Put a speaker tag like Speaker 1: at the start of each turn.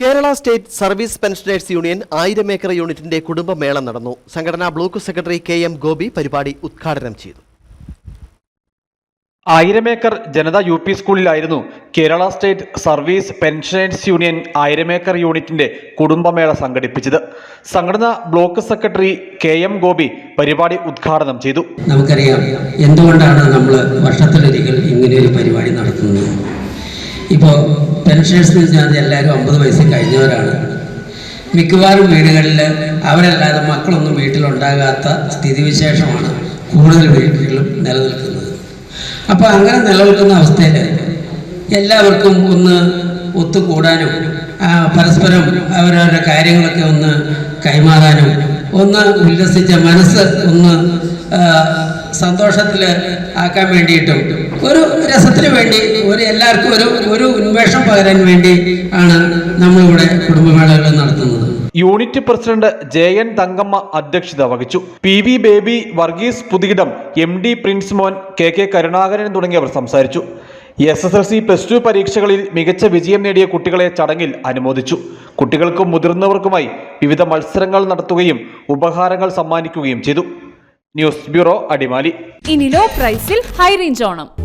Speaker 1: Kerala state service pensioners union ആയിരം acre യൂണിറ്റിന്റെ കുടുംബമേള നടന്നു. സംഘടനാ block secretary K M Gopi പരിപാടി ഉദ്ഘാടനം ചെയ്തു.
Speaker 2: ആയിരമേക്കർ ജനത യു പി സ്കൂളിലായിരുന്നു Kerala state service pensioners union Aayiramekkar യൂണിറ്റിന്റെ കുടുംബമേള സംഘടിപ്പിച്ചത്. സംഘടന block secretary K M Gopi പരിപാടി ഉദ്ഘാടനം ചെയ്തു.
Speaker 3: നമുക്കറിയാം എന്തുകൊണ്ടാണ് നമ്മൾ വർഷത്തിലൊരിക്കൽ ഇങ്ങനെ ഒരു പരിപാടി നടത്തുന്നത്? ഇപ്പോൾ പെൻഷനേഴ്സ് എന്ന് വെച്ചാൽ എല്ലാവരും അമ്പത് വയസ്സ് കഴിഞ്ഞവരാണ്. മിക്കവാറും വീടുകളിൽ അവരല്ലാതെ മക്കളൊന്നും വീട്ടിലുണ്ടാകാത്ത സ്ഥിതിവിശേഷമാണ് കൂടുതൽ വീടുകളിലും നിലനിൽക്കുന്നത്. അപ്പോൾ അങ്ങനെ നിലനിൽക്കുന്ന അവസ്ഥയിൽ എല്ലാവർക്കും ഒന്ന് ഒത്തുകൂടാനും പരസ്പരം അവരവരുടെ കാര്യങ്ങളൊക്കെ ഒന്ന് കൈമാറാനും ഒന്ന് ഉല്ലസിച്ച മനസ്സ് ഒന്ന് സന്തോഷത്തിൽ ആക്കാൻ വേണ്ടിയിട്ടും ഒരു രസത്തിന് വേണ്ടി ഒരു എല്ലാവർക്കും ഒരു ഒരു ഉന്മേഷം പകരാൻ വേണ്ടി ആണ് നമ്മളിവിടെ കുടുംബമേളകൾ നടത്തുന്നത്.
Speaker 2: Unit president J N Thankamma അധ്യക്ഷത വഹിച്ചു. P V Baby Varghese പുതികിടം M D Princemon K K Karunakaran തുടങ്ങിയവർ സംസാരിച്ചു. S S L C plus two പരീക്ഷകളിൽ മികച്ച വിജയം നേടിയ കുട്ടികളെ ചടങ്ങിൽ അനുമോദിച്ചു. കുട്ടികൾക്കും മുതിർന്നവർക്കുമായി വിവിധ മത്സരങ്ങൾ നടത്തുകയും ഉപഹാരങ്ങൾ സമ്മാനിക്കുകയും ചെയ്തു. News bureau Adimali.
Speaker 4: ഇനി ലോ പ്രൈസിൽ ഹൈ റേഞ്ച് ഓണം.